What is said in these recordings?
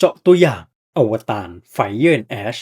เจาะตัวอย่างอวตาร Fire and Ash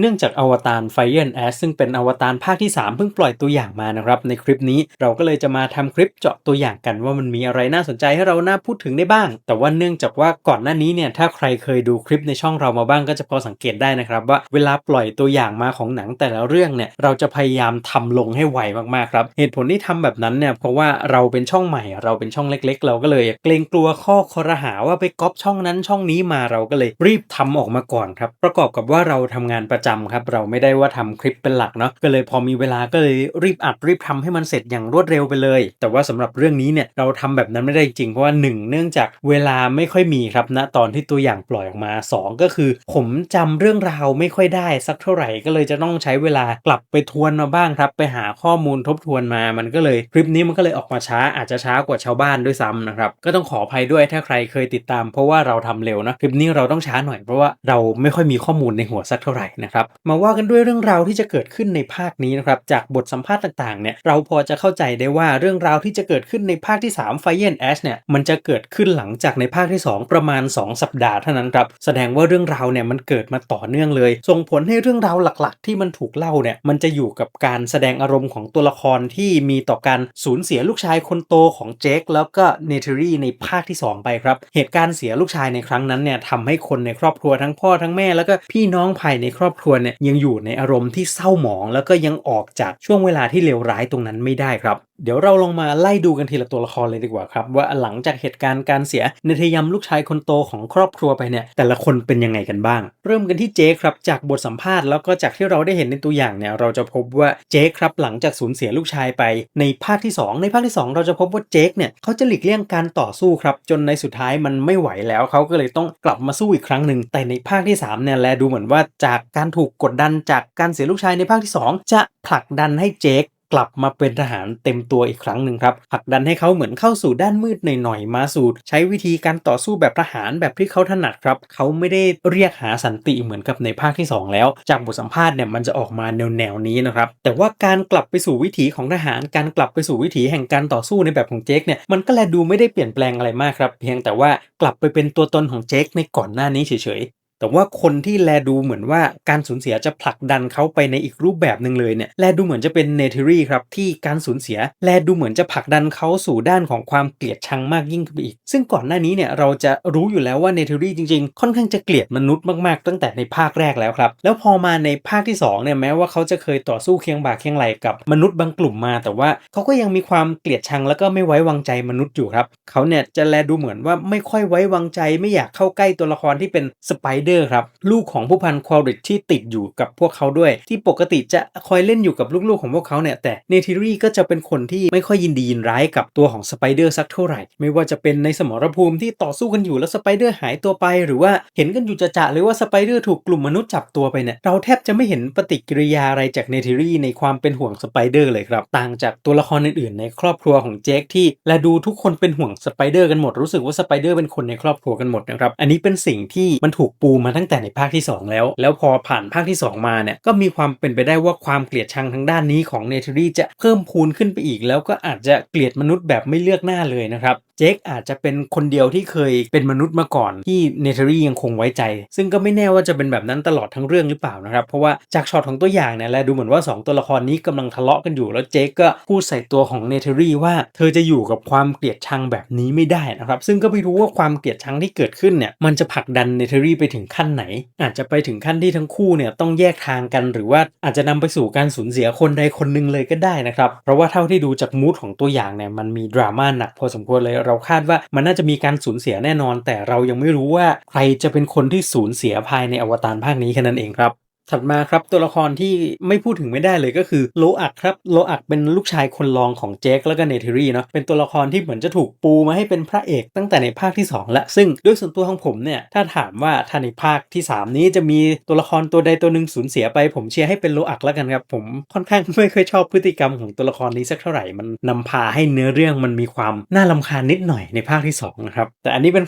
เนื่องจากอวตาร Fire and Ash ซึ่งเป็นอวตารภาคที่ 3 เพิ่งปล่อยตัวอย่างมานะครับ ในคลิปนี้เราก็เลยจะมาทำคลิปเจาะตัวอย่างกันว่ามันมีอะไรน่าสนใจให้เราน่าพูดถึงได้บ้าง แต่ว่าเนื่องจากว่าก่อนหน้านี้เนี่ยถ้าใครเคยดูคลิปในช่องเรามาบ้างก็จะพอสังเกตได้นะครับว่าเวลาปล่อยตัวอย่างมาของหนังแต่ละเรื่องเนี่ยเราจะพยายามทำลงให้ไวมากๆครับเหตุผลที่ทำแบบนั้นเนี่ยเพราะว่าเราเป็นช่องใหม่ เราเป็นช่องเล็ก ๆ เราก็เลยเกรงกลัวข้อคอรหาว่าไปก๊อปช่องนั้นช่องนี้มาเราก็เลยรีบทำออกมาก่อนครับประกอบกับว่าเราทำงานประจำครับเราไม่ได้ว่าทำคลิปเป็นหลักเนาะก็เลยพอมีเวลาก็เลยรีบอัดรีบทำให้มันเสร็จอย่างรวดเร็วไปเลย แต่ว่าสำหรับเรื่องนี้เนี่ยเราทำแบบนั้นไม่ได้จริงเพราะว่าหนึ่งเนื่องจากเวลาไม่ค่อยมีครับณตอนที่ตัวอย่างปล่อยออกมา 2 ก็คือ ผมจำเรื่องราวไม่ค่อยได้สักเท่าไหร่ก็เลยจะต้องใช้เวลากลับไปทวนมาบ้างครับ ไปหาข้อมูลทบทวนมามันก็เลยคลิปนี้มันก็เลยออกมาช้าอาจจะช้ากว่าชาวบ้านด้วยซ้ำนะครับก็ต้องขออภัยด้วยถ้าใครเคยติดตาม เพราะว่าเราทำเร็วนะคลิปนี้เราต้องช้าหน่อยเพราะว่าเราไม่ค่อยมีข้อมูลในหัวสักเท่าไหร่นะครับมาว่ากันด้วยเรื่องราวที่จะเกิดขึ้นในภาคนี้นะครับ จากบทสัมภาษณ์ต่างๆ เนี่ยเราพอจะเข้าใจได้ว่าเรื่องราวที่จะเกิดขึ้นในภาคที่3 Fire and Ash เนี่ยมันจะเกิดขึ้นหลังจากในภาคที่ 2 ประมาณ 2 สัปดาห์เท่านั้นครับ แสดงว่าเรื่องราวเนี่ยมันเกิดมาต่อเนื่องเลย ส่งผลให้เรื่องราวหลักๆ ที่มันถูกเล่าเนี่ยมันจะอยู่กับการแสดงอารมณ์ของตัวละครที่มีต่อการสูญเสียลูกชายคนโตของเจคแล้วก็เนเธอรี่ในภาคที่ 2 ไปครับ เหตุการณ์เสียลูกชายในครั้งนั้นเนี่ยทำให้คนในครอบครัวทั้งพ่อทั้งแม่แล้วก็พี่น้องภายในครอบครัวเนี่ยยังอยู่ในอารมณ์ที่เศร้าหมอง แล้วก็ยังออกจากช่วงเวลาที่เลวร้ายตรงนั้นไม่ได้ครับเดี๋ยวเราลงมาไล่ดูกันทีละตัวละครเลยดีกว่าครับ ว่าหลังจากเหตุการณ์การเสียนเธยมลูกชายคนโตของครอบครัวไปเนี่ยแต่ละคนเป็นยังไงกันบ้าง เริ่มกันที่เจคครับ จากบทสัมภาษณ์แล้วก็จากที่เราได้เห็นในตัวอย่างเนี่ยเราจะพบว่าเจคครับหลังจากสูญเสียลูกชายไป ในภาคที่ 2 ในภาคที่ 2 เราจะพบว่าเจคเนี่ยเขาจะหลีกเลี่ยงการต่อสู้ครับจนในสุดท้ายมันไม่ไหวแล้วเขาก็เลยต้องกลับมาสู้อีกครั้งหนึ่งแต่ในภาคที่3เนี่ยแลดูเหมือนว่าจากการถูกกดดันจากการเสียลูกชายในภาคที่ 2 จะผลักดันให้เจค กลับมาเป็นทหารเต็มตัวอีกครั้งหนึ่งครับผลักดันให้เขาเหมือนเข้าสู่ด้านมืดหน่อยๆมาสู่ใช้วิธีการต่อสู้แบบทหารแบบที่เขาถนัดครับ เขาไม่ได้เรียกหาสันติเหมือนกับในภาคที่ 2 แล้ว จากบทสัมภาษณ์เนี่ยมันจะออกมาแนวแนวๆนี้นะครับ แต่ว่าการกลับไปสู่วิถีของทหาร การกลับไปสู่วิถีแห่งการต่อสู้ในแบบของเจคเนี่ยมันก็แลดูไม่ได้เปลี่ยนแปลงอะไรมากครับ เพียงแต่ว่ากลับไปเป็นตัวตนของเจคในก่อนหน้านี้เฉยๆ แต่ว่าคนที่แลดูเหมือนว่าการสูญเสียจะผลักดันเขาไปในอีกรูปแบบหนึ่งเลยเนี่ยแลดูเหมือนจะเป็นเนเธอรี่ครับที่การสูญเสียแลดูเหมือนจะผลักดันเขาสู่ด้านของความเกลียดชังมากยิ่งขึ้นไปอีก ซึ่งก่อนหน้านี้เนี่ยเราจะรู้อยู่แล้วว่าเนเธอรี่จริงๆ ค่อนข้างจะเกลียดมนุษย์มากๆ ตั้งแต่ในภาคแรกแล้วครับ แล้วพอมาในภาคที่2เนี่ยแม้ว่าเขาจะเคยต่อสู้เคียงบ่าเคียงไหลกับมนุษย์บางกลุ่มมา แต่ว่าเขาก็ยังมีความเกลียดชังแล้วก็ไม่ไว้วางใจมนุษย์อยู่ครับเขาเนี่ยจะแลดูเหมือนว่าไม่ค่อยไว้วางใจไม่อยากเข้าใกล้ตัวละครที่เป็นสไปเดอร์ครับลูกของผู้พันควอริชที่ติดอยู่กับพวกเขาด้วย ที่ปกติจะคอยเล่นอยู่กับลูกๆของพวกเขาเนี่ยแต่เนทิรี่ก็จะเป็นคนที่ไม่ค่อยยินดียินร้ายกับตัวของสไปเดอร์สักเท่าไหร่ ไม่ว่าจะเป็นในสมรภูมิที่ต่อสู้กันอยู่แล้วสไปเดอร์หายตัวไป หรือว่าเห็นกันอยู่จะจะๆเลยว่าสไปเดอร์ถูกกลุ่มมนุษย์จับตัวไปเนี่ยเราแทบจะไม่เห็นปฏิกิริยาอะไรจากเนทิรี่ในความเป็นห่วงสไปเดอร์เลยครับต่างจากตัวละครอื่นๆ ในครอบครัวของเจคที่และดูทุกคนเป็นห่วงสไปเดอร์กันหมดรู้สึกว่าสไปเดอร์เป็นคนในครอบครัวกันหมดนะครับอันนี้เป็นสิ่งที่มันถูกปูมมาตั้งแต่ในภาคที่ 2 แล้ว แล้วพอผ่านภาคที่ 2 มาเนี่ยก็มีความเป็นไปได้ว่าความเกลียดชังทางด้านนี้ของเนเธอรี่จะเพิ่มพูนขึ้นไปอีก แล้วก็อาจจะเกลียดมนุษย์แบบไม่เลือกหน้าเลยนะครับเจคอาจจะเป็นคนเดียวที่เคยเป็นมนุษย์มาก่อนที่เนเธอรี่ยังคงไว้ใจ ซึ่งก็ไม่แน่ว่าจะเป็นแบบนั้นตลอดทั้งเรื่องหรือเปล่านะครับ เพราะว่าจากช็อตของตัวอย่างเนี่ยแลดูเหมือนว่า 2 ตัวละครนี้กำลังทะเลาะกันอยู่ แล้วเจคก็พูดใส่ตัวของเนเธอรี่ว่าเธอจะอยู่กับความเกลียดชังแบบนี้ไม่ได้นะครับ ซึ่งก็ไม่รู้ว่าความเกลียดชังที่เกิดขึ้นเนี่ยมันจะผลักดันเนเธอรี่ไปถึงขั้นไหน อาจจะไปถึงขั้นที่ทั้งคู่เนี่ยต้องแยกทางกัน หรือว่าอาจจะนำไปสู่การสูญเสียคนใดคนหนึ่งเลยก็ได้นะครับเพราะว่าเท่าที่ดูจากมูดของตัวอย่างเนี่ยมันมีดราม่าหนักพอสมควรเลยเราคาดว่ามันน่าจะมีการสูญเสียแน่นอน แต่เรายังไม่รู้ว่าใครจะเป็นคนที่สูญเสียภายในอวตารภาคนี้แค่นั้นเองครับ ถัดมาครับตัวละครที่ไม่พูดถึงไม่ได้เลยก็คือโลอักครับโลอักเป็นลูกชายคนรองของเจคแล้วก็เนเธอรี่เนาะเป็นตัวละครที่เหมือนจะถูกปูมาให้เป็นพระเอกตั้งแต่ในภาคที่ 2 และซึ่งด้วยส่วนตัวของผมเนี่ยถ้าถามว่าถ้าในภาคที่ 3 นี้จะมีตัวละครตัวใดตัวหนึ่งสูญเสียไป ผมเชียร์ให้เป็นโลอักแล้วกันครับผมค่อนข้างไม่ค่อยชอบพฤติกรรมของตัวละครนี้สักเท่าไหร่มันนำพาให้เนื้อเรื่องมันมีความน่าลำคาญนิดหน่อยในภาคที่สองนะครับแต่อันนี้เป็น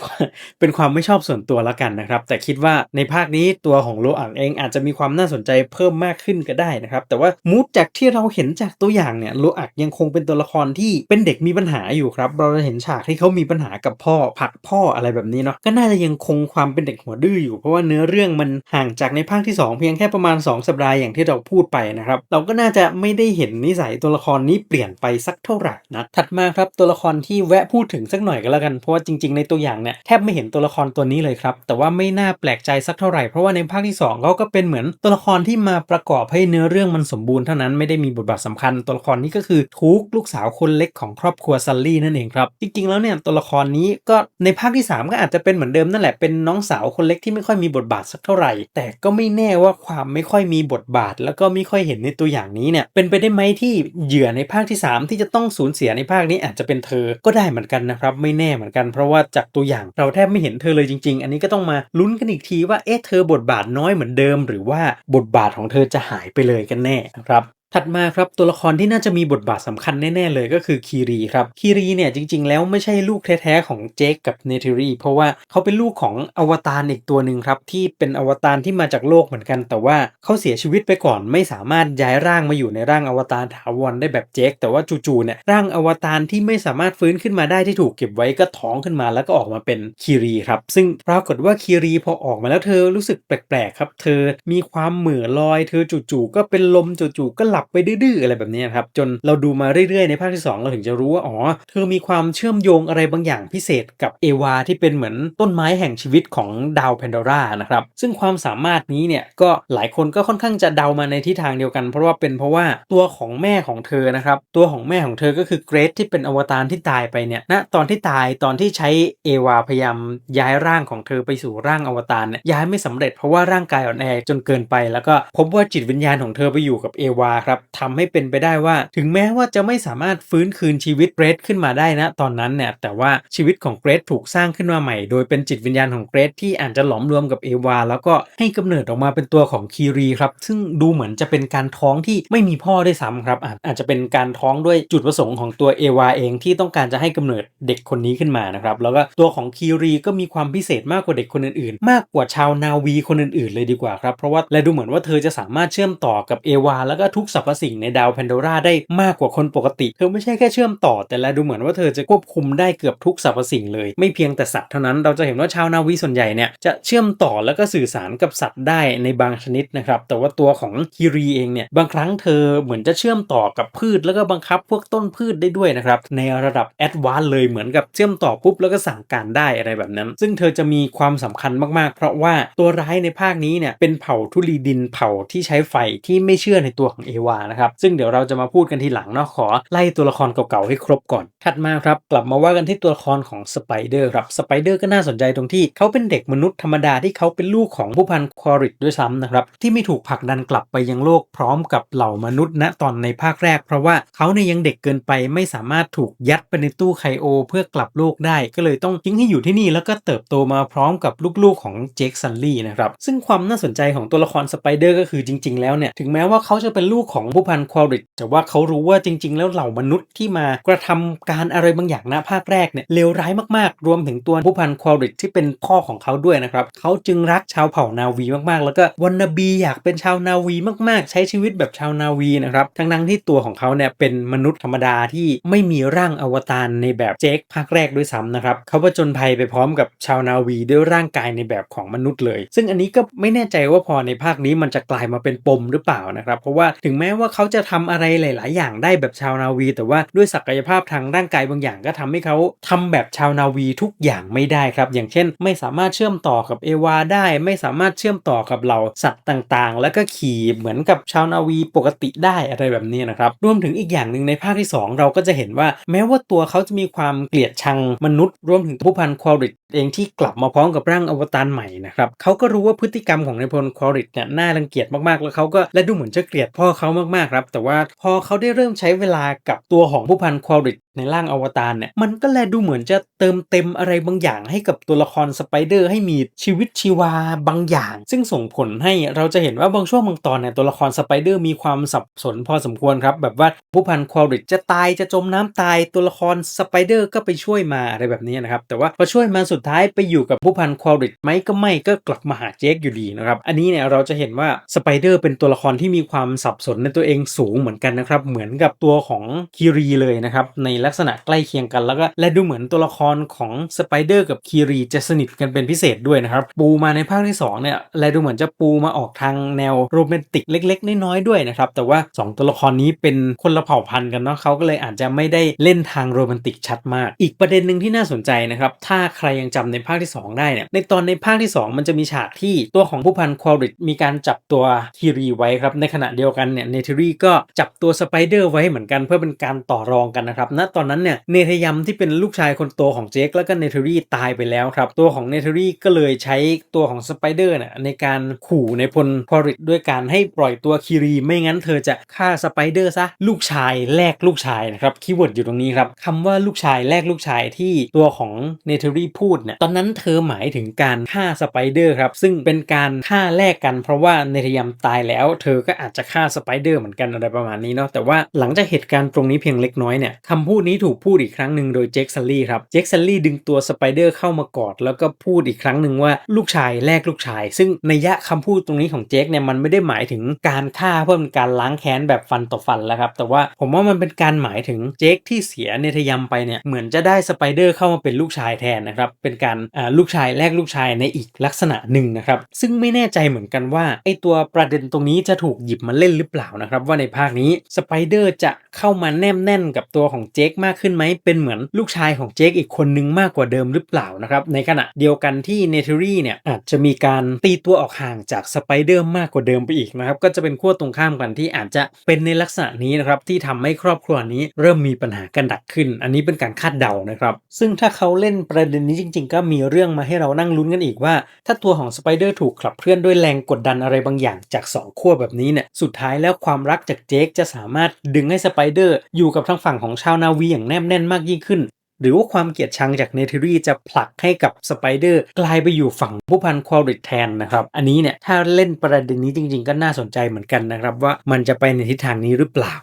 เป็นความไม่ชอบส่วนตัวแล้วกันนะครับแต่คิดว่าในภาคนี้ตัวของโลอักเองอาจจะมีความความน่าสนใจเพิ่มมากขึ้นก็ได้นะครับ แต่ว่ามูดจากที่เราเห็นจากตัวอย่างเนี่ยโลอักยังคงเป็นตัวละครที่เป็นเด็กมีปัญหาอยู่ครับ เราจะเห็นฉากที่เขามีปัญหากับพ่อผักพ่ออะไรแบบนี้เนาะก็น่าจะยังคงความเป็นเด็กหัวดื้ออยู่เพราะว่าเนื้อเรื่องมันห่างจากในภาคที่ 2 เพียงแค่ประมาณ 2 สัปดาห์อย่างที่เราพูดไปนะครับเราก็น่าจะไม่ได้เห็นนิสัยตัวละครนี้เปลี่ยนไปสักเท่าไหร่นะถัดมาครับตัวละครที่แวะพูดถึงสักหน่อยก็แล้วกันเพราะว่าจริง ๆในตัวอย่างเนี่ยแทบไม่เห็นตัวละครตัวนี้เลยครับแต่ว่าไม่น่าแปลกใจสักเท่าไหร่เพราะว่าในภาคที่2เขาก็เป็นเหมือนตัวละครที่มาประกอบให้เนื้อเรื่องมันสมบูรณ์เท่านั้นไม่ได้มีบทบาทสำคัญ ตัวละครนี้ก็คือทุกลูกสาวคนเล็กของครอบครัวซัลลี่นั่นเองครับ จริงๆ แล้วเนี่ยตัวละครนี้ก็ในภาคที่ 3 ก็อาจจะเป็นเหมือนเดิมนั่นแหละเป็นน้องสาวคนเล็กที่ไม่ค่อยมีบทบาทสักเท่าไหร่ แต่ก็ไม่แน่ว่าความไม่ค่อยมีบทบาท แล้วก็ไม่ค่อยเห็นในตัวอย่างนี้เนี่ยเป็นไปได้ไหมที่เหยื่อในภาคที่ 3 ที่จะต้องสูญเสียในภาคนี้อาจจะเป็นเธอก็ได้เหมือนกันนะครับไม่แน่เหมือนกัน เพราะว่าจากตัวอย่างเราแทบไม่เห็นเธอเลยจริง ๆ อันนี้ก็ต้องมาลุ้นกันอีกทีว่าเอ๊ะเธอบทบาทน้อยเหมือนเดิม หรือว่าบทบาทของเธอจะหายไปเลยกันแน่นะครับ ถัดมาครับตัวละครที่น่าจะมีบทบาทสำคัญแน่ ๆ เลยก็คือคีรีครับคีรีเนี่ยจริง ๆ แล้วไม่ใช่ลูกแท้ๆของเจคกับเนเทอรีเพราะว่าเขาเป็นลูกของอวตารอีกตัวหนึ่งครับที่เป็นอวตารที่มาจากโลกเหมือนกัน แต่ว่าเขาเสียชีวิตไปก่อนไม่สามารถย้ายร่างมาอยู่ในร่างอวตารถาวรได้แบบเจคแต่ว่าจู่ๆเนี่ยร่างอวตารที่ไม่สามารถฟื้นขึ้นมาได้ที่ถูกเก็บไว้ก็ท้องขึ้นมาแล้วก็ออกมาเป็นคีรีครับซึ่งปรากฏว่าคีรีพอออกมาแล้วเธอรู้สึกแปลกๆครับ เธอมีความเหม่อลอย เธอจู่ๆก็เป็นลมจู่ๆก็หลับลับไปดื้อๆอะไรแบบนี้ครับจนเราดูมาเรื่อยๆในภาคที่ 2 เราถึงจะรู้ว่าอ๋อเธอมีความเชื่อมโยงอะไรบางอย่างพิเศษกับเอวาที่เป็นเหมือนต้นไม้แห่งชีวิตของดาวแพนดอร่านะครับซึ่งความสามารถนี้เนี่ยก็หลายคนก็ค่อนข้างจะเดามาในทิศทางเดียวกัน เพราะว่าเป็นเพราะว่าตัวของแม่ของเธอนะครับตัวของแม่ของเธอก็คือเกรซที่เป็นอวตารที่ตายไปเนี่ยณตอนที่ตายตอนที่ใช้เอวาพยายามย้ายร่างของเธอไปสู่ร่างอวตารเนี่ยย้ายไม่สำเร็จเพราะว่าร่างกายอ่อนแอจนเกินไป แล้วก็พบว่าจิตวิญญาณของเธอไปอยู่กับเอวาครับทำให้เป็นไปได้ว่า ถึงแม้ว่าจะไม่สามารถฟื้นคืนชีวิตเกรซขึ้นมาได้นะตอนนั้นเนี่ยแต่ว่าชีวิตของเกรซถูกสร้างขึ้นมาใหม่ โดยเป็นจิตวิญญาณของเกรซที่อาจจะหลอมรวมกับเอวา แล้วก็ให้กำเนิดออกมาเป็นตัวของคีรีครับซึ่งดูเหมือนจะเป็นการท้องที่ไม่มีพ่อได้วยซ้ำครับอาจจะเป็นการท้องด้วยจุดประสงค์ของตัวเอวาเองที่ต้องการจะให้กำเนิดเด็กคนนี้ขึ้นมานะครับแล้วก็ตัวของคีรีก็มีความพิเศษมากกว่าเด็กคนอื่นๆ มากกว่าชาวนาวีคนอื่นๆ เลยดีกว่าครับเพราะว่าและดูเหมือนว่าเธอจะสามารถเชื่อมต่อกับเอวาแล้วก็ทุกสรรพสิ่งในดาวแพนโดราได้มากกว่าคนปกติ เธอไม่ใช่แค่เชื่อมต่อ แต่และดูเหมือนว่าเธอจะควบคุมได้เกือบทุกสรรพสิ่งเลย ไม่เพียงแต่สัตว์เท่านั้นเราจะเห็นว่าชาวนาวีส่วนใหญ่เนี่ยจะเชื่อมต่อแล้วก็สื่อสารกับสัตว์ได้ในบางชนิดนะครับแต่ว่าตัวของคีรีเองเนี่ยบางครั้งเธอเหมือนจะเชื่อมต่อกับพืช แล้วก็บังคับพวกต้นพืชได้ด้วยนะครับในระดับแอดวานเลยเหมือนกับเชื่อมต่อปุ๊บแล้วก็สั่งการได้อะไรแบบนั้น ซึ่งเธอจะมีความสำคัญมากๆ เพราะว่าตัวร้ายในภาคนี้เนี่ยเป็นเผ่าทุลีดินเผ่าที่ใช้ไฟที่ไม่เชื่อในตัวของเอวานะครับ ซึ่งเดี๋ยวเราจะมาพูดกันทีหลังเนาะขอไล่ตัวละครเก่าๆให้ครบก่อน ถัดมาครับกลับมาว่ากันที่ตัวละครของสไปเดอร์ครับสไปเดอร์ก็น่าสนใจตรงที่เขาเป็นเด็กมนุษย์ธรรมดาที่เขาเป็นลูกของผู้พันควอริกด้วยซ้ำนะครับที่ไม่ถูกผลักดันกลับไปยังโลกพร้อมกับเหล่ามนุษย์ณตอนในภาคแรก เพราะว่าเขาเนี่ยยังเด็กเกินไปไม่สามารถถูกยัดไปในตู้ไคโอ เพื่อกลับโลกได้ก็เลยต้องทิ้งให้อยู่ที่นี่แล้วก็เติบโตมาพร้อมกับลูกๆของเจคซันลี่นะครับซึ่งความน่าสนใจของตัวละครสไปเดอร์ก็คือจริง ๆ แล้วเนี่ยถึงแม้ว่าเขาจะเป็นลูกของของผู้พันควอริกแต่ว่าเขารู้ว่าจริง ๆ แล้วเหล่ามนุษย์ที่มากระทำการอะไรบางอย่างณภาคแรกเนี่ยเลวร้ายมากๆ รวมถึงตัวผู้พันควอริกที่เป็นพ่อของเขาด้วยนะครับเขาจึงรักชาวเผ่านาวีมากๆ แล้วก็วันนบีอยากเป็นชาวนาวีมากๆ ใช้ชีวิตแบบชาวนาวีนะครับทั้งนั้นที่ตัวของเขาเนี่ยเป็นมนุษย์ธรรมดาที่ไม่มีร่างอวตารในแบบเจคภาคแรกด้วยซ้ำนะครับเขาผจญภัยไปพร้อมกับชาวนาวีด้วยร่างกายในแบบของมนุษย์เลย ซึ่งอันนี้ก็ไม่แน่ใจว่าพอในภาคนี้มันจะกลายมาเป็นปมหรือเปล่านะครับ เพราะว่าถึงแม้ม้ว่าเขาจะทำอะไรหลาย ๆ อย่างได้แบบชาวนาวี แต่ว่าด้วยศักยภาพทางร่างกายบางอย่างก็ทำให้เขาทำแบบชาวนาวีทุกอย่างไม่ได้ครับ อย่างเช่น ไม่สามารถเชื่อมต่อกับเอวาได้ ไม่สามารถเชื่อมต่อกับเหล่าสัตว์ต่าง ๆ แล้วก็ขี่เหมือนกับชาวนาวีปกติได้อะไรแบบนี้นะครับ รวมถึงอีกอย่างหนึ่งในภาคที่ 2 เราก็จะเห็นว่าแม้ว่าตัวเขาจะมีความเกลียดชังมนุษย์ รวมถึงผู้พันควอริกเองที่กลับมาพร้อมกับร่างอวตารใหม่นะครับเขาก็รู้ว่าพฤติกรรมของนายพลควอริตเนี่ยน่ารังเกียจมากๆ แล้วเขาก็และดูเหมือนจะเกลียดพ่อเขามากๆครับแต่ว่าพอเขาได้เริ่มใช้เวลากับตัวของผู้พันควอริต ในร่างอวตารเนี่ย มันก็แลดูเหมือนจะเติมเต็มอะไรบางอย่างให้กับตัวละครสไปเดอร์ให้มีชีวิตชีวาบางอย่าง ซึ่งส่งผลให้เราจะเห็นว่าบางช่วงบางตอนเนี่ยตัวละครสไปเดอร์มีความสับสนพอสมควรครับ แบบว่าผู้พันควอริตจะตายจะจมน้ำตายตัวละครสไปเดอร์ก็ไปช่วยมาอะไรแบบนี้นะครับ แต่ว่าพอช่วยมาสุดท้ายไปอยู่กับผู้พันควอริตไหมก็ไม่ก็กลับมาหาเจคอยู่ดีนะครับ อันนี้เนี่ยเราจะเห็นว่าสไปเดอร์เป็นตัวละครที่มีความสับสนในตัวเองสูงเหมือนกันนะครับ เหมือนกับตัวของคีรีเลยนะครับในลักษณะใกล้เคียงกันแล้วก็และดูเหมือนตัวละครของสไปเดอร์กับคีรีจะสนิทกันเป็นพิเศษด้วยนะครับ ปูมาในภาคที่2เนี่ยและดูเหมือนจะปูมาออกทางแนวโรแมนติกเล็ก ๆ น้อยๆด้วยนะครับ แต่ว่า 2 ตัวละครนี้เป็นคนละเผ่าพันธุ์กันเนาะเขาก็เลยอาจจะไม่ได้เล่นทางโรแมนติกชัดมาก อีกประเด็นหนึ่งที่น่าสนใจนะครับ ถ้าใครยังจำในภาคที่ 2 ได้เนี่ยในตอนในภาคที่ 2 มันจะมีฉากที่ตัวของผู้พันควอริตมีการจับตัวคีรีไว้ครับในขณะเดียวกันเนี่ยเนเธอรี่ก็จับตัวสไปเดอร์ไว้เหมือนกันเพื่อเป็นการต่อรองกันนะครับณตอนนั้นเนี่ยเนเธยัมที่เป็นลูกชายคนโตของเจคแล้วก็เนเธอรี่ตายไปแล้วครับ ตัวของเนเธอรี่ก็เลยใช้ตัวของสไปเดอร์เนี่ยในการขู่ในพลคอริตด้วยการให้ปล่อยตัวคีรีไม่งั้นเธอจะฆ่าสไปเดอร์ซะลูกชายแลกลูกชายนะครับคีย์เวิร์ดอยู่ตรงนี้ครับคำว่าลูกชายแลกลูกชายที่ตัวของเนเธอรี่พูดเนี่ยตอนนั้นเธอหมายถึงการฆ่าสไปเดอร์ครับซึ่งเป็นการฆ่าแลกกัน เพราะว่าเนเธยัมตายแล้ว เธอก็อาจจะฆ่าสไปเดอร์เหมือนกันอะไรประมาณนี้เนาะแต่ว่าหลังจากเหตุการณ์ตรงนี้เพียงเล็กน้อยเนี่ยคำพูดนี้ถูกพูดอีกครั้งหนึ่งโดยเจคซัลลี่ครับ เจคซัลลี่ดึงตัวสไปเดอร์เข้ามากอด แล้วก็พูดอีกครั้งหนึ่งว่าลูกชายแลกลูกชาย ซึ่งในยะคำพูดตรงนี้ของเจคเนี่ยมันไม่ได้หมายถึงการฆ่าเพื่อเป็นการล้างแค้นแบบฟันต่อฟันแล้วครับ แต่ว่าผมว่ามันเป็นการหมายถึงเจคที่เสียเนธยมไปเนี่ยเหมือนจะได้สไปเดอร์เข้ามาเป็นลูกชายแทนนะครับเป็นการอ่าลูกชายแลกลูกชายในอีกลักษณะหนึ่งนะครับซึ่งไม่แน่ใจเหมือนกันว่าไอตัวประเด็นตรงนี้จะถูกหยิบมาเล่นหรือเปล่านะครับว่าในภาคนี้สไปเดอร์จะเข้ามาแนมแน่นกับตัวของเจคมากขึ้นไหมเป็นเหมือนลูกชายของเจคอีกคนนึงมากกว่าเดิมหรือเปล่านะครับในขณะเดียวกันที่เนเธอรี่เนี่ยอาจจะมีการตีตัวออกห่างจากสไปเดอร์มากกว่าเดิมไปอีกนะครับก็จะเป็นขั้วตรงข้ามกันที่อาจจะเป็นในลักษณะนี้นะครับที่ทำให้ครอบครัวนี้เริ่มมีปัญหากันดักขึ้น อันนี้เป็นการคาดเดานะครับซึ่งถ้าเขาเล่นประเด็นนี้จริง ๆ ก็มีเรื่องมาให้เรานั่งลุ้นกันอีกว่า ถ้าตัวของสไปเดอร์ถูกขับเคลื่อนด้วยแรงกดดันอะไรบางอย่างจาก 2 ขั้วแบบนี้เนี่ยสุดท้ายแล้วความรักจากเจคจะสามารถดึงให้สไปเดอร์อยู่กับทางฝั่งของชาวนาวีอย่างแนบแน่นมากยิ่งขึ้น หรือว่าความเกลียดชังจากเนเธอรี่จะผลักให้กับสไปเดอร์กลายไปอยู่ฝั่งผู้พันควอริตแทนนะครับ อันนี้เนี่ยถ้าเล่นประเด็นนี้จริงๆ ก็น่าสนใจเหมือนกันนะครับ ว่ามันจะไปในทิศทางนี้หรือเปล่า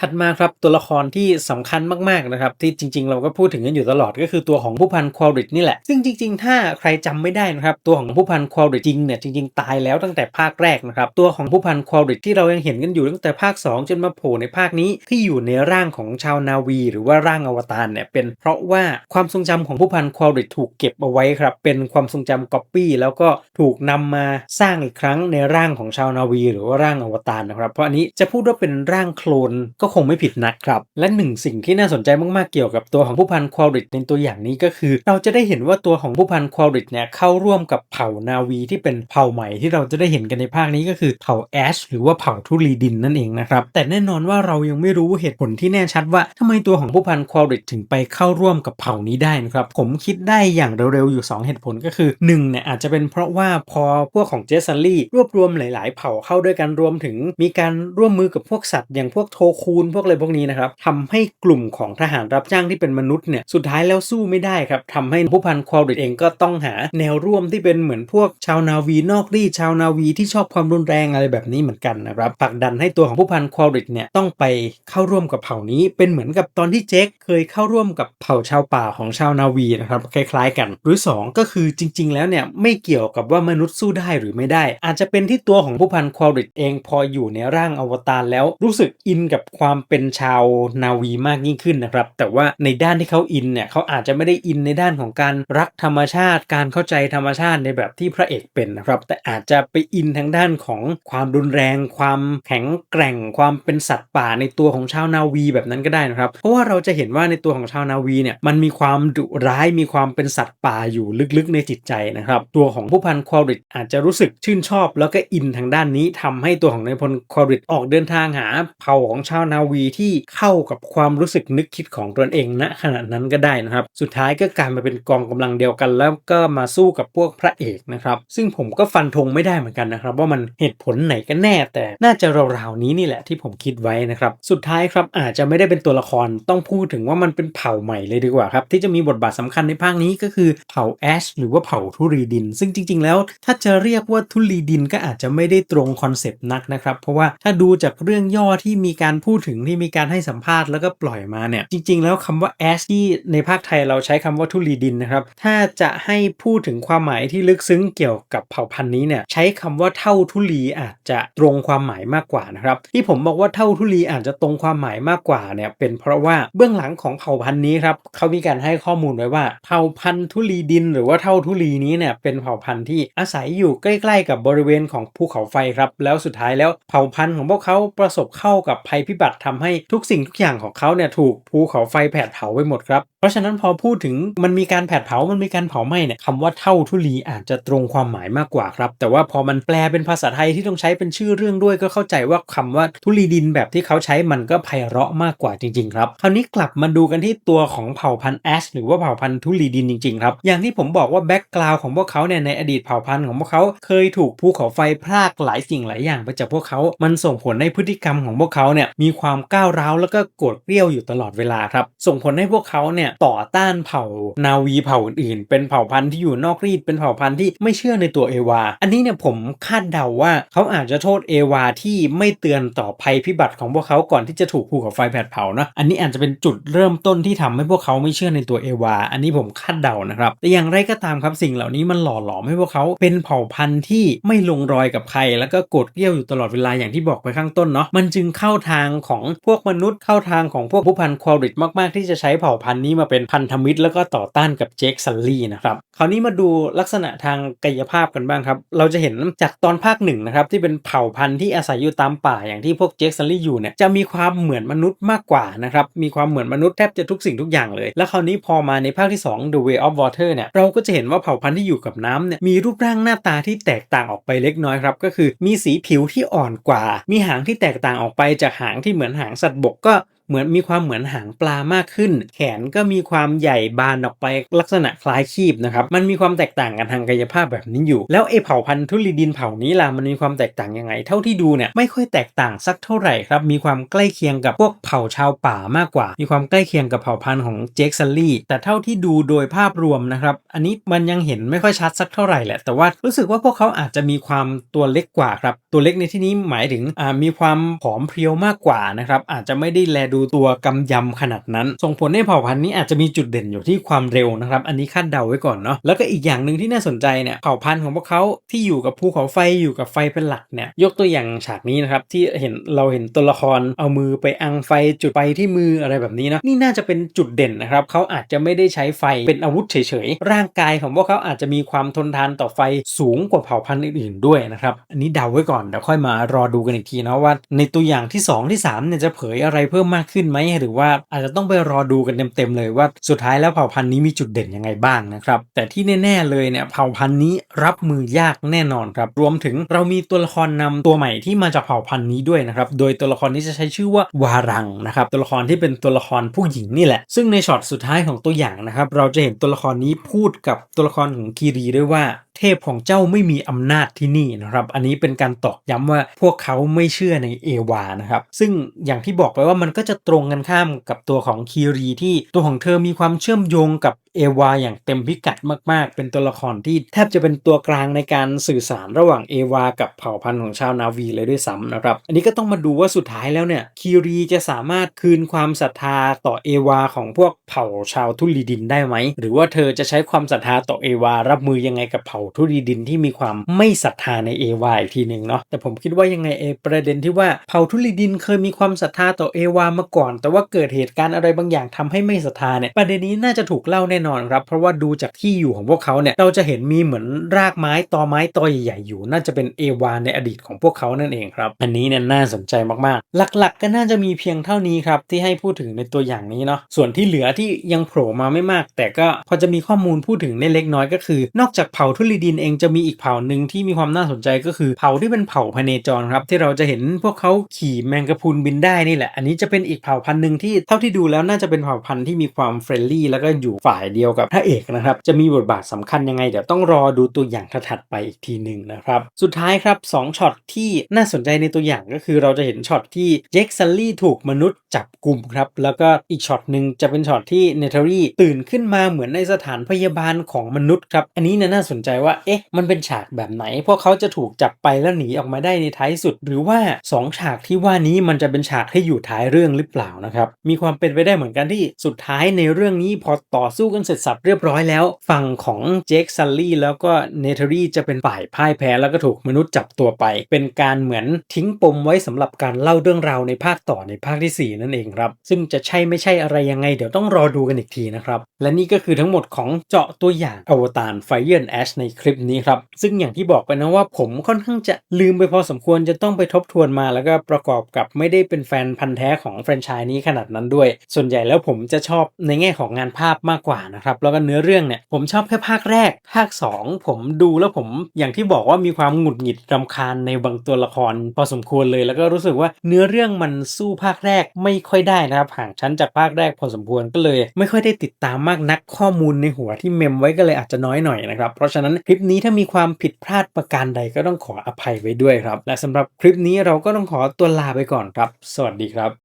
ถัดมาครับตัวละครที่สำคัญมากๆนะครับที่จริง ๆ เราก็พูดถึงกันอยู่ตลอดก็คือตัวของผู้พันควอริตนี่แหละ ซึ่งจริง ๆ ถ้าใครจำไม่ได้นะครับตัวของผู้พันควอริตจริงเนี่ยจริง ๆ ตายแล้วตั้งแต่ภาคแรกนะครับตัวของผู้พันควอริตที่เรายังเห็นกันอยู่ตั้งแต่ภาค 2 จนมาโผล่ในภาคนี้ที่อยู่ในร่างของชาวนาวี หรือว่าร่างอวตารเนี่ยเป็นเพราะว่าความทรงจำของผู้พันควอริตถูกเก็บเอาไว้ครับเป็นความทรงจำก๊อปปี้แล้วก็ถูกนำมาสร้างอีกครั้งในร่างของชาวนาวี หรือว่าร่างอวตารนะครับเพราะอันนี้จะพูดว่าเป็นร่างโคลนก็คงไม่ผิดนักครับ และหนึ่งสิ่งที่น่าสนใจมากๆเกี่ยวกับตัวของผู้พันควอริตในตัวอย่างนี้ก็คือ เราจะได้เห็นว่าตัวของผู้พันควอริตเนี่ยเข้าร่วมกับเผ่านาวีที่เป็นเผ่าใหม่ที่เราจะได้เห็นกันในภาคนี้ก็คือเผ่าแอชหรือว่าเผ่าทุลีดินนั่นเองนะครับแต่แน่นอนว่าเรายังไม่รู้เหตุผลที่แน่ชัดว่าทำไมตัวของผู้พันควอริตถึงไปเข้าร่วมกับเผ่านี้ได้นะครับผมคิดได้อย่างเร็วๆอยู่ 2 เหตุผลก็คือ1เนี่ยอาจจะเป็นเพราะว่าพอพวกของเจสันลี่รวบรวมหลาย ๆ เผ่าเข้าด้วยกันรวมถึงมีการร่วมมือกับพวกสัตว์อย่างพวกโทคูนพวกอะไรพวกนี้นะครับทำให้กลุ่มของทหารรับจ้างที่เป็นมนุษย์เนี่ยสุดท้ายแล้วสู้ไม่ได้ครับทำให้ผู้พันควอริตเองก็ต้องหาแนวร่วมที่เป็นเหมือนพวกชาวนาวีนอกรีชาวนาวีที่ชอบความรุนแรงอะไรแบบนี้เหมือนกันนะครับผลักดันให้ตัวของผู้พันควอริตเนี่ยต้องไปเข้าร่วมกับเผ่านี้เป็นเหมือนกับตอนที่เจคเคยเข้าร่วมกับเผ่าชาวป่าของชาวนาวีนะครับคล้ายๆกัน หรือ 2 ก็คือจริง ๆ แล้วเนี่ยไม่เกี่ยวกับว่ามนุษย์สู้ได้หรือไม่ได้ อาจจะเป็นที่ตัวของผู้พันควอริตเองพออยู่ในร่างอวตารแล้วรู้สึกอินกับความความเป็นชาวนาวีมากยิ่งขึ้นนะครับ แต่ว่าในด้านที่เขาอินเนี่ยเขาอาจจะไม่ได้อินในด้านของการรักธรรมชาติ การเข้าใจธรรมชาติในแบบที่พระเอกเป็นนะครับ แต่อาจจะไปอินทางด้านของความรุนแรง ความแข็งแกร่ง ความเป็นสัตว์ป่าในตัวของชาวนาวีแบบนั้นก็ได้นะครับ เพราะว่าเราจะเห็นว่าในตัวของชาวนาวีเนี่ยมันมีความดุร้ายมีความเป็นสัตว์ป่าอยู่ลึกๆในจิตใจนะครับ ตัวของผู้พันควอริตอาจจะรู้สึกชื่นชอบ แล้วก็อินทางด้านนี้ทำให้ตัวของนายพลควอริตออกเดินทางหาเผ่าของชาวนาาวีที่เข้ากับความรู้สึกนึกคิดของตนเองณขณะนั้นก็ได้นะครับ สุดท้ายก็กลายมาเป็นกองกำลังเดียวกัน แล้วก็มาสู้กับพวกพระเอกนะครับ ซึ่งผมก็ฟันธงไม่ได้เหมือนกันนะครับ ว่ามันเหตุผลไหนกันแน่แต่น่าจะราวๆนี้นี่แหละที่ผมคิดไว้นะครับ สุดท้ายครับอาจจะไม่ได้เป็นตัวละครต้องพูดถึงว่ามันเป็นเผ่าใหม่เลยดีกว่าครับที่จะมีบทบาทสำคัญในภาคนี้ก็คือเผ่าแอชหรือว่าเผ่าทุรีดิน ซึ่งจริง ๆ แล้วถ้าจะเรียกว่าทุรีดินก็อาจจะไม่ได้ตรงคอนเซปต์นักนะครับ เพราะว่าถ้าดูจากเรื่องย่อที่มีการพูดถึงที่มีการให้สัมภาษณ์แล้วก็ปล่อยมาเนี่ย จริง ๆ แล้วคำว่าแอชที่ในภาคไทยเราใช้คำว่าทุรีดินนะครับ ถ้าจะให้พูดถึงความหมายที่ลึกซึ้งเกี่ยวกับเผ่าพันธุ์นี้เนี่ยใช้คำว่าเท่าทุลีอาจจะตรงความหมายมากกว่านะครับ ที่ผมบอกว่าเท่าทุลีอาจจะตรงความหมายมากกว่าเนี่ยเป็นเพราะว่าเบื้องหลังของเผ่าพันธุ์นี้ครับเขามีการให้ข้อมูลไว้ว่าเผ่าพันธุ์ทุลีดิน หรือว่าเท่าทุลีนี้เนี่ยเป็นเผ่าพันธุ์ที่อาศัยอยู่ใกล้ๆ กับบริเวณของภูเขาไฟครับแล้วสุดท้ายแล้วเผ่าพันธุ์ของพวกเขาประสบเข้ากับภัยพิบัติทำให้ทุกสิ่งทุกอย่างของเขาเนี่ยถูกภูเขาไฟแผดเผาไปหมดครับ เพราะฉะนั้นพอพูดถึงมันมีการแผดเผา มันมีการเผาไหม้เนี่ยคำว่าเท่าทุลีอาจจะตรงความหมายมากกว่าครับ แต่ว่าพอมันแปลเป็นภาษาไทยที่ต้องใช้เป็นชื่อเรื่องด้วยก็เข้าใจว่าคำว่าทุลีดินแบบที่เขาใช้มันก็ไพเราะมากกว่าจริงๆครับ คราวนี้กลับมาดูกันที่ตัวของเผ่าพันธุ์แอชหรือว่าเผ่าพันธุ์ทุลีดินจริงๆครับอย่างที่ผมบอกว่าแบ็กกราวของพวกเขาเนี่ยในอดีตเผ่าพันธุ์ของพวกเขาเคยถูกภูเขาไฟพรากหลายสิ่งหลายอย่างไปจากพวกเขา มันส่งผลให้พฤติกรรมของพวกเขาเนี่ยมีความก้าวร้าวแล้วก็โกรธเกรี้ยวอยู่ตลอดเวลาครับ ส่งผลให้พวกเขาเนี่ยต่อต้านเผ่านาวีเผ่าอื่นๆ เป็นเผ่าพันธุ์ที่อยู่นอกรีดเป็นเผ่าพันธุ์ที่ไม่เชื่อในตัวเอวา อันนี้เนี่ยผมคาดเดาว่าเขาอาจจะโทษเอวาที่ไม่เตือนต่อภัยพิบัติของพวกเขาก่อนที่จะถูกภูเขาไฟแผดเผานะอันนี้อาจจะเป็นจุดเริ่มต้นที่ทำให้พวกเขาไม่เชื่อในตัวเอวา อันนี้ผมคาดเดานะครับแต่อย่างไรก็ตามครับสิ่งเหล่านี้มันหล่อหลอมให้พวกเขาเป็นเผ่าพันธุ์ที่ไม่ลงรอยกับใคร แล้วก็โกรธเกรี้ยวอยู่ตลอดเวลาอย่างที่บอกไปข้างต้นเนาะมันจึงเข้าทางของพวกมนุษย์เข้าทางของพวกผู้พันควอริตมาก ๆ ที่จะใช้เผ่าพันธุ์นี้มาเป็นพันธมิตร แล้วก็ต่อต้านกับเจคซัลลี่นะครับคราวนี้มาดูลักษณะทางกายภาพกันบ้างครับ เราจะเห็นจากตอนภาคหนึ่งนะครับที่เป็นเผ่าพันธุ์ที่อาศัยอยู่ตามป่าอย่างที่พวกเจคซัลลี่อยู่เนี่ยจะมีความเหมือนมนุษย์มากกว่านะครับมีความเหมือนมนุษย์แทบจะทุกสิ่งทุกอย่างเลย แล้วคราวนี้พอมาในภาคที่ 2 The Way of Water เนี่ยเราก็จะเห็นว่าเผ่าพันธุ์ที่อยู่กับน้ำเนี่ยมีรูปร่างหน้าตาที่แตกต่างออกไปเล็กน้อยครับก็คือมีสีผิวที่อ่อนกว่า มีหางที่แตกต่างออกไปจากหางที่เหมือนหางสัตว์บกก็เหมือนมีความเหมือนหางปลามากขึ้น แขนก็มีความใหญ่บานออกไปลักษณะคล้ายคีบนะครับ มันมีความแตกต่างกันทางกายภาพแบบนี้อยู่ แล้วไอเผ่าพันธุ์ทุลีดินเผ่านี้ล่ะมันมีความแตกต่างยังไง เท่าที่ดูเนี่ยไม่ค่อยแตกต่างสักเท่าไหร่ครับ มีความใกล้เคียงกับพวกเผ่าชาวป่ามากกว่า มีความใกล้เคียงกับเผ่าพันธุ์ของเจคซัลลี่ แต่เท่าที่ดูโดยภาพรวมนะครับ อันนี้มันยังเห็นไม่ค่อยชัดสักเท่าไหร่แหละ แต่ว่ารู้สึกว่าพวกเขาอาจจะมีความตัวเล็กกว่าครับ ตัวเล็กในที่นี้หมายถึงมีความผอมเพรียวมากกว่านะครับอาจจะไม่ได้แลดูตัวกำยำขนาดนั้น ส่งผลให้เผ่าพันธุ์นี้อาจจะมีจุดเด่นอยู่ที่ความเร็วนะครับ อันนี้คาดเดาไว้ก่อนเนาะแล้วก็อีกอย่างหนึ่งที่น่าสนใจเนี่ยเผ่าพันธุ์ของพวกเขาที่อยู่กับภูเขาไฟอยู่กับไฟเป็นหลักเนี่ยยกตัวอย่างฉากนี้นะครับที่เห็นเราเห็นตัวละครเอามือไปอังไฟจุดไฟที่มืออะไรแบบนี้เนาะนี่น่าจะเป็นจุดเด่นนะครับเขาอาจจะไม่ได้ใช้ไฟเป็นอาวุธเฉยๆร่างกายของพวกเขาอาจจะมีความทนทานต่อไฟสูงกว่าเผ่าพันธุ์อื่นๆด้วยนะครับอันนี้เดาไว้ก่อนเดี๋ยวค่อยมารอดูกันอีกทีนะว่า ในตัวอย่างที่ 2 ที่3เนี่ยจะเผยอะไรเพิ่มมากขึ้นไหมหรือว่าอาจจะต้องไปรอดูกันเต็มๆเลยว่าสุดท้ายแล้วเผ่าพันธุ์นี้มีจุดเด่นยังไงบ้างนะครับแต่ที่แน่ๆเลยเนี่ยเผ่าพันธุ์นี้รับมือยากแน่นอนครับรวมถึงเรามีตัวละครนำตัวใหม่ที่มาจากเผ่าพันธุ์นี้ด้วยนะครับโดยตัวละครนี้จะใช้ชื่อว่าวารังนะครับตัวละครที่เป็นตัวละครผู้หญิงนี่แหละ ซึ่งในช็อตสุดท้ายของตัวอย่างนะครับเราจะเห็นตัวละครนี้พูดกับตัวละครของคีรีด้วยว่าเทพของเจ้าไม่มีอำนาจที่นี่นะครับ อันนี้เป็นการตอกย้ำว่าพวกเขาไม่เชื่อในเอวานะครับ ซึ่งอย่างที่บอกไปว่ามันก็จะตรงกันข้ามกับตัวของคีรีที่ตัวของเธอมีความเชื่อมโยงกับ เอวาอย่างเต็มพิกัดมากๆ เป็นตัวละครที่แทบจะเป็นตัวกลางในการสื่อสารระหว่างเอวากับเผ่าพันธุ์ของชาวนาวีเลยด้วยซ้ำนะครับ อันนี้ก็ต้องมาดูว่าสุดท้ายแล้วเนี่ยคีรีจะสามารถคืนความศรัทธาต่อเอวาของพวกเผ่าชาวทุลีดินได้ไหม หรือว่าเธอจะใช้ความศรัทธาต่อเอวา รับมือยังไงกับเผ่าทุลีดินที่มีความไม่ศรัทธาในเอวาอีกทีหนึ่งเนาะแต่ผมคิดว่ายังไงเอประเด็นที่ว่าเผ่าทุลีดินเคยมีความศรัทธาต่อเอวามาก่อน แต่ว่าเกิดเหตุการณ์อะไรบางอย่างทำให้ไม่ศรัทธาเนี่ยประเด็นนี้น่าจะถูกเล่าแน่นอนครับ เพราะว่าดูจากที่อยู่ของพวกเขาเนี่ยเราจะเห็นมีเหมือนรากไม้ตอไม้ตอใหญ่ๆอยู่ น่าจะเป็นเอวาในอดีตของพวกเขานั่นเองครับ อันนี้เนี่ยน่าสนใจมากๆ หลักๆ ก็น่าจะมีเพียงเท่านี้ครับที่ให้พูดถึงในตัวอย่างนี้เนาะส่วนที่เหลือที่ยังโผล่มาไม่มาก แต่ก็พอจะมีข้อมูลพูดถึงในเล็กน้อยก็คือ นอกจากเผ่าทุลิดินเองจะมีอีกเผ่าหนึ่งที่มีความน่าสนใจก็คือเผ่าที่เป็นเผ่าพเนจรครับที่เราจะเห็นพวกเขาขี่แมงกะพุนบินได้นี่แหละ อันนี้จะเป็นอีกเผ่าพันธุ์หนึ่งที่เท่าที่ดูแล้วน่าจะเป็นเผ่าพันธุ์ที่มีความเฟรนลี่แล้วก็อยู่ฝ่ายเดียวกับพระเอกนะครับจะมีบทบาทสำคัญยังไงเดี๋ยวต้องรอดูตัวอย่างถัดๆไปอีกทีหนึ่งนะครับสุดท้ายครับสองช็อตที่น่าสนใจในตัวอย่างก็คือเราจะเห็นช็อตที่เจคซัลลี่ถูกมนุษย์จับกลุ่มครับแล้วก็อีกช็อตหนึ่งจะเป็นช็อตที่เนเธอรี่ตื่นขึ้นมาเหมือนในสถานพยาบาลของมนุษย์ครับอันนี้เนี่ยน่าสนใจว่าเอ๊ะมันเป็นฉากแบบไหน พวกเขาจะถูกจับไปแล้วหนีออกมาได้ในท้ายสุด หรือว่า 2 ฉากที่ว่านี้มันจะเป็นฉากที่อยู่ท้ายเรื่องหรือเปล่านะครับมีความเป็นไปได้เหมือนกันที่สุดท้ายในเรื่องนี้พอต่อสู้กันเสร็จสับเรียบร้อยแล้ว ฝั่งของเจคซัลลี่แล้วก็เนเธอรี่จะเป็นฝ่ายพ่ายแพ้แล้วก็ถูกมนุษย์จับตัวไป เป็นการเหมือนทิ้งปมไว้สำหรับการเล่าเรื่องราวในภาคต่อในภาคที่ 4 นั่นเองครับ ซึ่งจะใช่ไม่ใช่อะไรยังไง เดี๋ยวต้องรอดูกันอีกทีนะครับ และนี่ก็คือทั้งหมดของเจาะตัวอย่างอวตาร Fire and Ash ในคลิปนี้ครับ ซึ่งอย่างที่บอกไปนะว่าผมค่อนข้างจะลืมไปพอสมควรจะต้องไปทบทวนมา แล้วก็ประกอบกับไม่ได้เป็นแฟนพันธ์แท้ของแฟรนไชส์นี้ขนาดนั้นด้วย ส่วนใหญ่แล้วผมจะชอบในแง่ของงานภาพมากกว่านะครับแล้วก็เนื้อเรื่องเนี่ยผมชอบแค่ภาคแรก ภาค 2 ผมดูแล้วผมอย่างที่บอกว่ามีความหงุดหงิดรำคาญในบางตัวละครพอสมควรเลย แล้วก็รู้สึกว่าเนื้อเรื่องมันสู้ภาคแรกไม่ค่อยได้นะครับห่างชั้นจากภาคแรกพอสมควรก็เลย ไม่ค่อยได้ติดตามมากนักข้อมูลในหัวที่เมมไว้ก็เลยอาจจะน้อยหน่อยนะครับเพราะฉะนั้นคลิปนี้ถ้ามีความผิดพลาดประการใดก็ต้องขออภัยไว้ด้วยครับและสำหรับคลิปนี้เราก็ต้องขอตัวลาไปก่อนครับ สวัสดีครับ